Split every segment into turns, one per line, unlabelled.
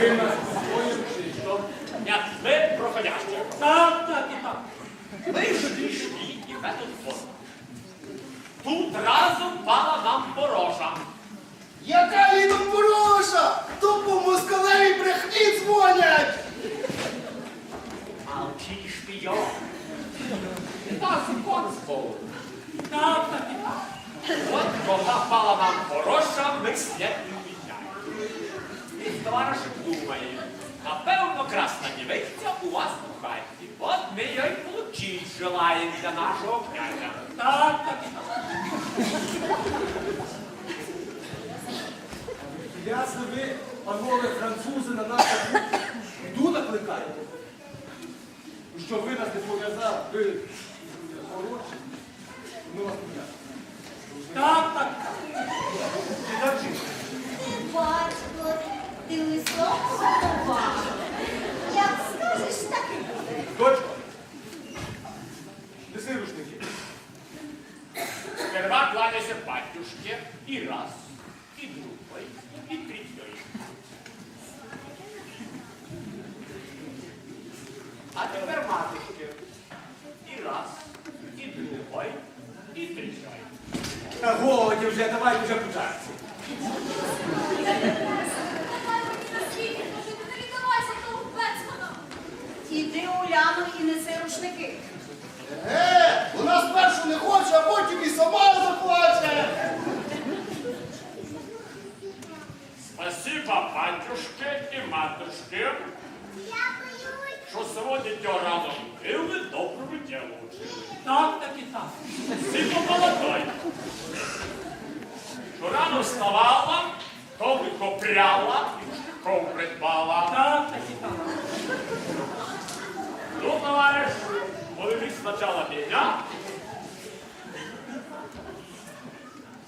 Ви нас своїм.
Як ви проходящі.
Так, так і так.
Ми ж пішли і в этот двор. Тут разом пала нам порожа.
Яка літом хороша! То по москалеві брехні дзвонять!
Молчи, шпіон. Та конство.
Так, так і так.
От коли пала нам хороша, ми слід не Товаришем думає, напевно, красна дівиця у вас у хаті. От ми її получить желаємо для нашого князя.
Так, так і так. Ясно, ви, панове французи, на нас біду накликаєте. Що ви нас не пов'язали, ви хороші, ми вас пов'язали. Так, так, так. І так жити.
Батько, ти листом заховав. Як скажеш, так і буде.
Дочко, неси рушники.
Сперва кланяйся батюшке и раз, и другой, и третьей. А тепер матушке. І раз, і другой, і третьой.
Та годі вже, давайте вже початися.
Іди Уляно і неси рушники.
Е, у нас першу не хоче, а потім і сама захоче!
Спасибо батюшке і матушке, що сводите рано били, доброго ділу учили.
Так, так і так.
Сильно молодой. Що рано вставала, то викопряла і мужиков придбала.
Так, так і так.
Ну, товарищ, повели сначала меня,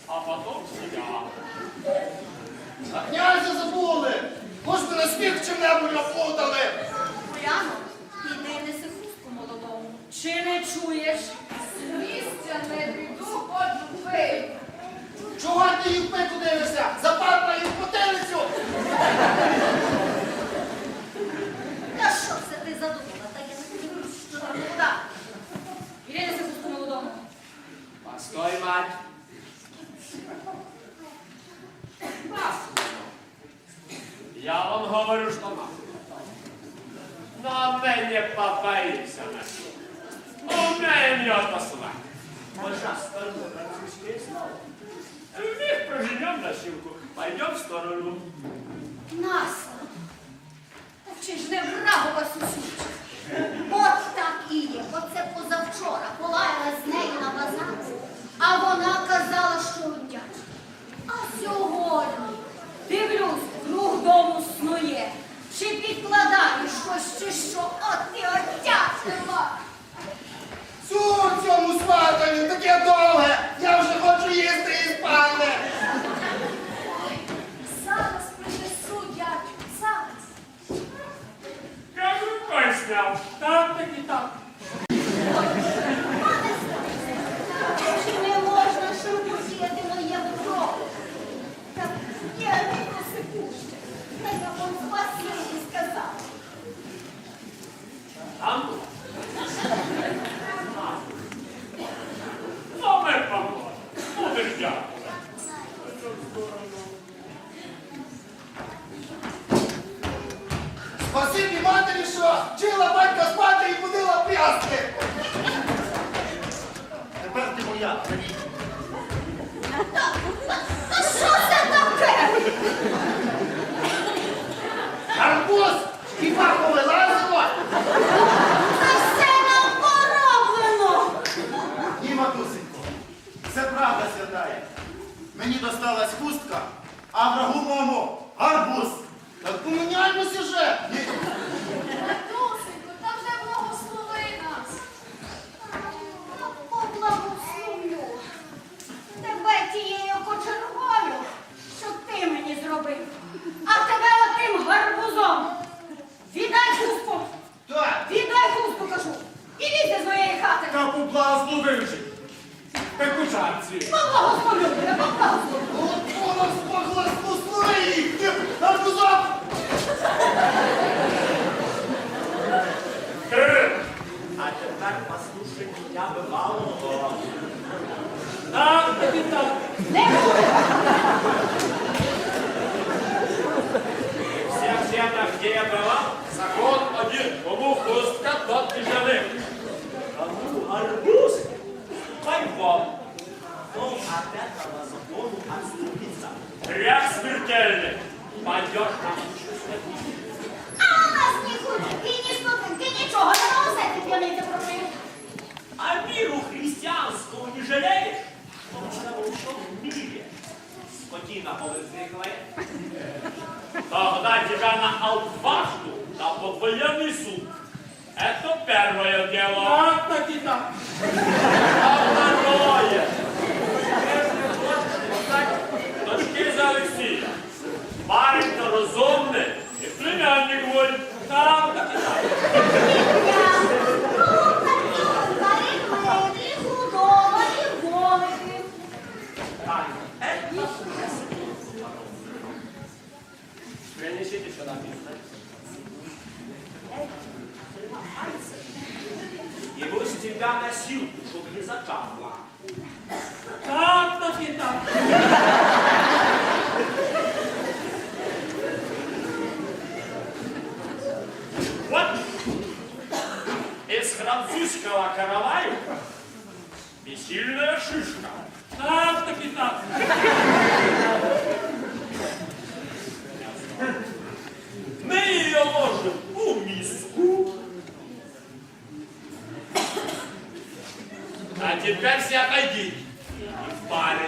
а потом себя.
А князя забули! Хоч би на сміх чим-небудь наплутали!
Уляно, іди і неси хустку молодому. Чи не чуєш? З місця не піду, хоч вбий.
Чого ти їх пику дивишся? Западна їх потилицю!
Та що це ти задумала? Та я не дивлюсь, що там куди. Іди неси хустку молодому.
Постой, мать. Я вам говорю, что надо. На мене побоится насилие. Умеем ее отослать. Мы сейчас скажем французские слова. В них проженем носилку. Пойдем в сторону.
Насло. Та чи ж не врагу вас усючих? От так і є. Оце позавчора полаяла з нею на базарі, а вона казала, що одячить. А сьогодні, дивлюсь, круг дому снує. Чи підкладає Це
правда святає. Мені досталась хустка, а врагу моєму гарбуз. Так поміняймо
сюжет. Та вже благослови нас. Поблагословлю. Тебе тією кочергою, що ти мені зробив,
а тебе отим гарбузом. Віддай хустку. Так. Віддай хустку, кажу. І з
моєї хати. Та поблагословив же.
Яку ж акцію? Папа, господи,
я папа. А нас нікуди, ні ступинки, нічого, не голосити п'яниці проти.
А віру християнську не жалеєш? Тому що в усьому мірі спокійно повезли Тогда тебе на алквашку та военный суд. Это первое дело.
А, так и так.
А второе.
Барень то розумний, і
племянник
воль. Нам Шишкала Караваевка, бессильная шишка,
на 115.
Мы ее ложим в миску. А теперь все отойдите. В баре.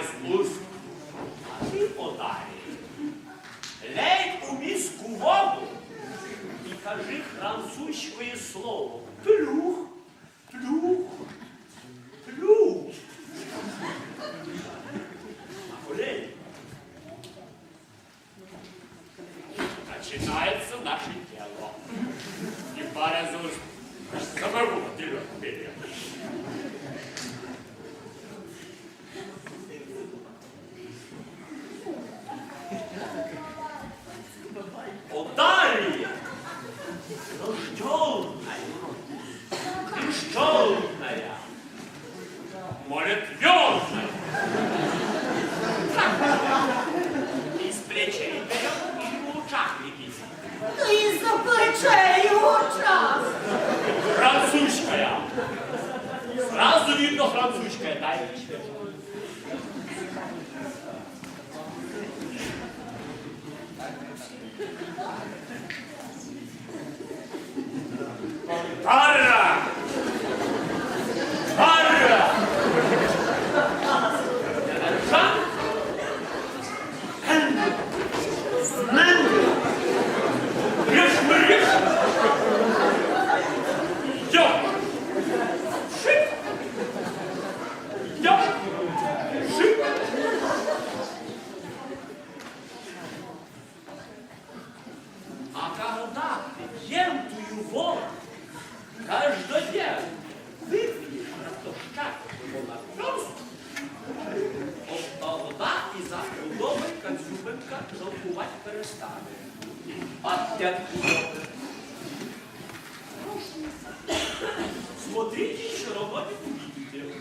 Смотрите, що роботи. побігти.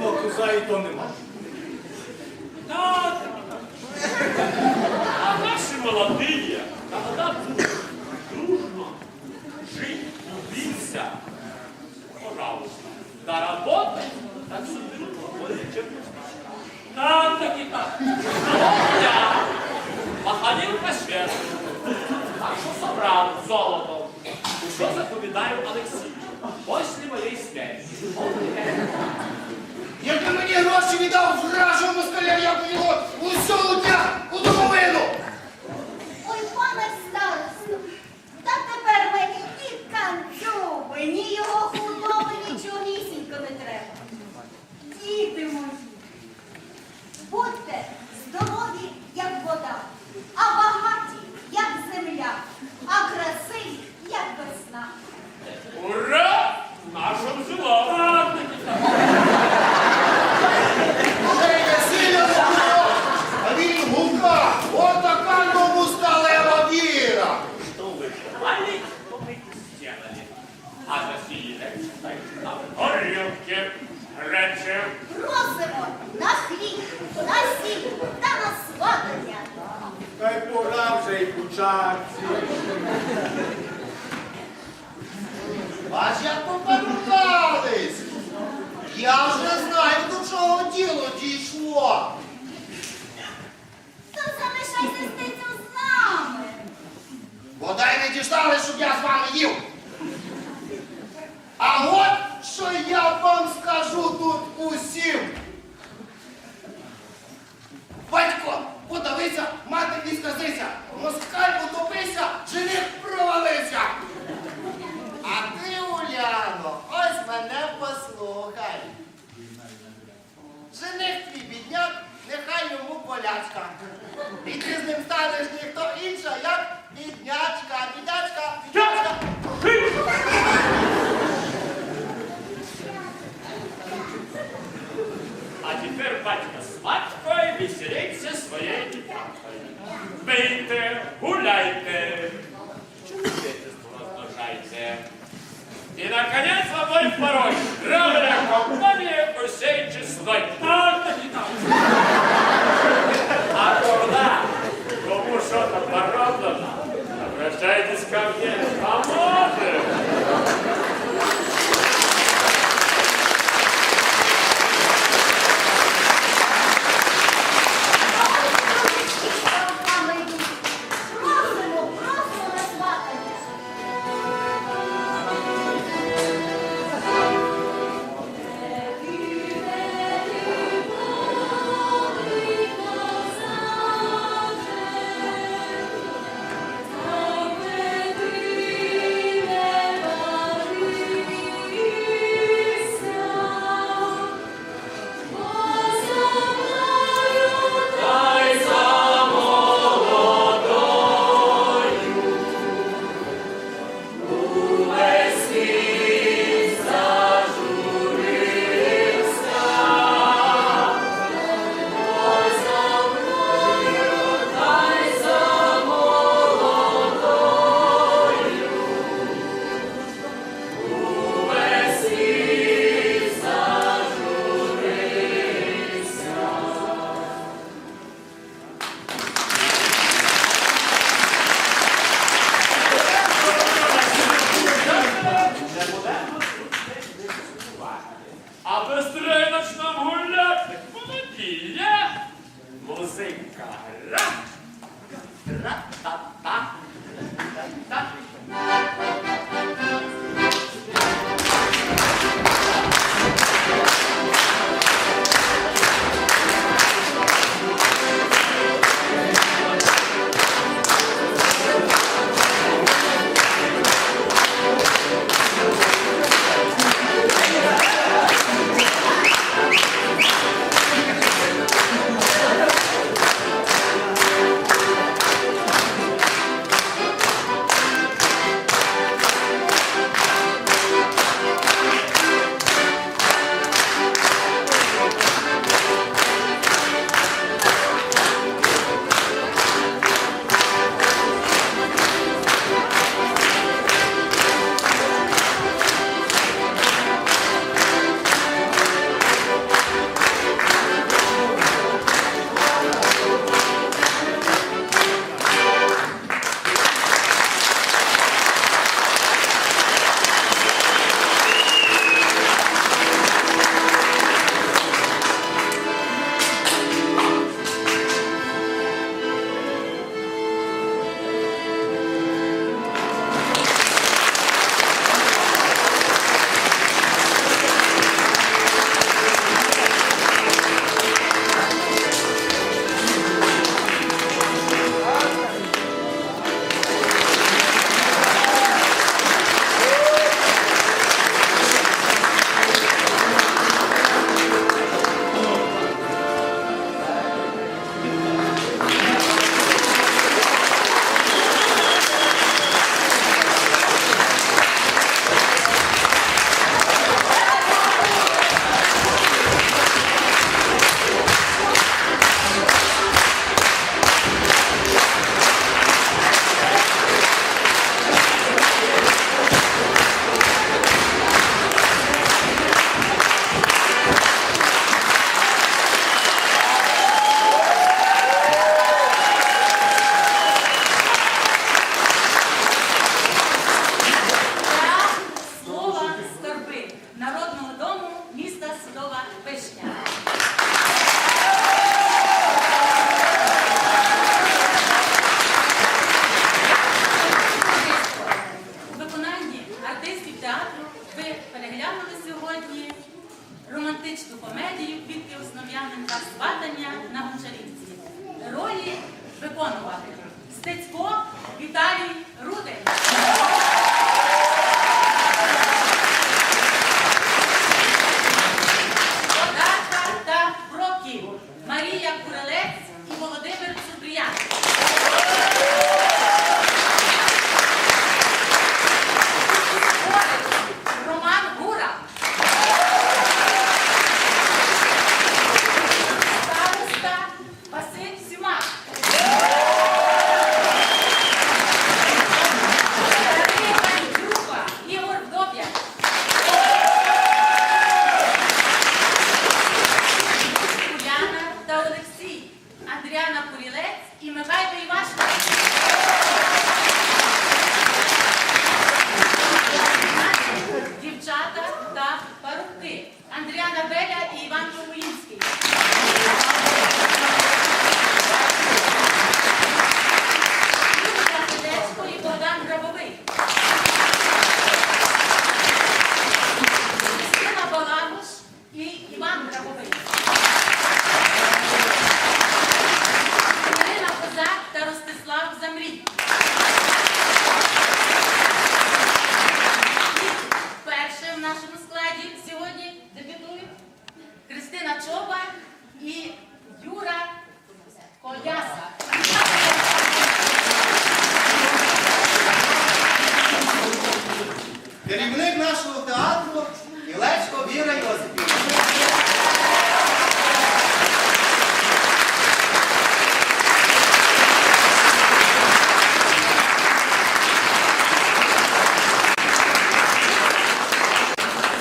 Ну, а коза і то нема.
Та, а
наші молоди. Дістали, щоб я з вами їв. А от що я вам скажу тут усім. Батько, подавися, мати сказися, москаль утопися, жених провалився. А ти, Уляно, ось мене послухай. Жених твій бідняк, нехай йому болячка. І ти з ним станеш